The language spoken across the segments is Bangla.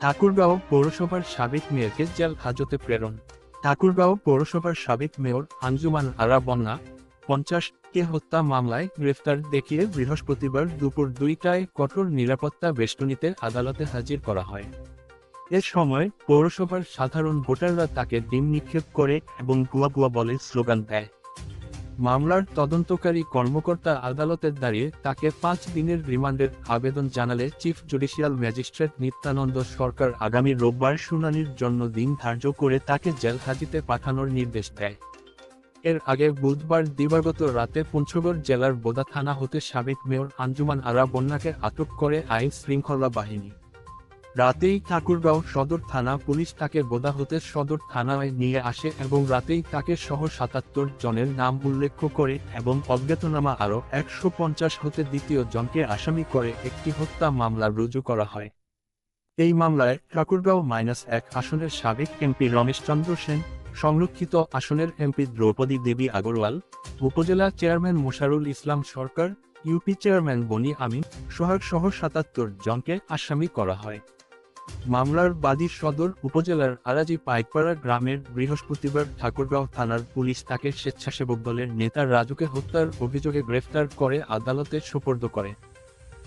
ঠাকুরগাঁও পৌরসভার সাবেক মেয়রকে জেল হাজতে প্রেরণ। ঠাকুরগাঁও পৌরসভার সাবেক মেয়র আঞ্জুমান আরা বন্যা পঞ্চাশ কে হত্যা মামলায় গ্রেফতার দেখিয়ে বৃহস্পতিবার দুপুর দুইটায় কঠোর নিরাপত্তা বেষ্টনীতে আদালতে হাজির করা হয়। এ সময় পৌরসভার সাধারণ ভোটাররা তাকে ডিম নিক্ষেপ করে এবং ভুয়া ভুয়া বলে স্লোগান দেয়। মামলার তদন্তকারী কর্মকর্তা আদালতের দাঁড়িয়ে তাকে পাঁচ দিনের রিমান্ডের আবেদন জানালে chief judicial magistrate Nityananda Sarkar আগামী রোববার শুনানির জন্য দিন ধার্য করে তাকে জেল হাজিতে পাঠানোর নির্দেশ দেয়। এর আগে বুধবার দিবাগত রাতে পঞ্চগড় জেলার বোদা থানা হতে সাবেক মেয়র আঞ্জুমান আরা বন্যাকে আটক করে আইন শৃঙ্খলা বাহিনী। রাতেই ঠাকুরগাঁও সদর থানা পুলিশ তাকে বোদা হতে সদর থানায় নিয়ে আসে এবং রাতেই তাকে সহ সাতাত্তর জনের নাম উল্লেখ করে এবং অজ্ঞাতনামা আরও একশো পঞ্চাশ হতে দ্বিতীয় জনকে আসামি করে একটি হত্যা মামলা রুজু করা হয়। এই মামলায় ঠাকুরগাঁও মাইনাস এক আসনের সাবেক এমপি রমেশচন্দ্র সেন, সংরক্ষিত আসনের এমপি দ্রৌপদী দেবী আগরওয়াল, উপজেলা chairman Mosharul Islam Sarkar, UP chairman Bonny Amin Sohag সহ সাতাত্তর জনকে আসামি করা হয়। মামলার বাদী সদর উপজেলার আরাজি পাইকপাড়া গ্রামের বৃহস্পতিবার ঠাকুরগাঁও থানার পুলিশ তাকে স্বেচ্ছাসেবক দলের নেতা রাজুকে হত্যার অভিযোগে গ্রেফতার করে আদালতে সোপর্দ করে।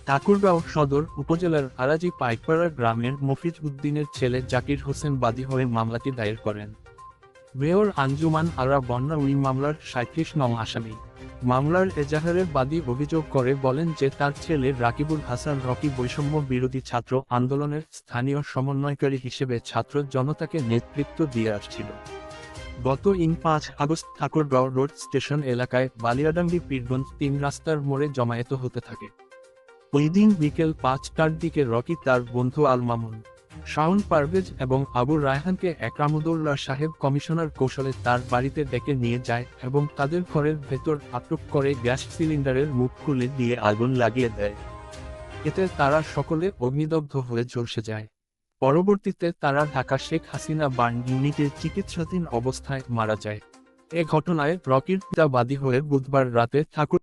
ঠাকুরগাঁও সদর উপজেলার আরাজি পাইকপাড়া গ্রামের মফিজ উদ্দিনের ছেলে জাকির হোসেন বাদী হয়ে মামলাটি দায়ের করেন। মেয়র আঞ্জুমান আরা বন্যা উই মামলার সাঁত্রিশ নং আসামি। মামলার এজাহারের বাদী অভিযোগ করে বলেন যে তার ছেলে রাকিবুল হাসান রকি বৈষম্য বিরোধী ছাত্র আন্দোলনের স্থানীয় সমন্বয়কারী হিসেবে ছাত্র জনতাকে নেতৃত্ব দিয়ে আসছিল। গত ইন পাঁচ আগস্ট ঠাকুরগাঁও রোড স্টেশন এলাকায় বালিয়াডাঙ্গি পীরগঞ্জ তিন রাস্তার মোড়ে জমায়েত হতে থাকে। ওই দিন বিকেল পাঁচটার দিকে রকি তার বন্ধু আল মামুন শাওন পারভেজ এবং আবু রায়হানকে একরামুদুল্লাহ সাহেব কমিশনার কৌশলে তার বাড়িতে ডেকে নিয়ে যায় এবং তাদের ঘরের ভেতর আটক করে গ্যাস সিলিন্ডারের মুখ খুলে দিয়ে আগুন লাগিয়ে দেয়। এতে তারা সকলে অগ্নিদগ্ধ হয়ে ঝলসে যায়। পরবর্তীতে তারা ঢাকা শেখ হাসিনা বার্ন ইউনিটে চিকিৎসাধীন অবস্থায় মারা যায়। এ ঘটনায় রকির পিতা বাদী হয়ে বুধবার রাতে ঠাকুর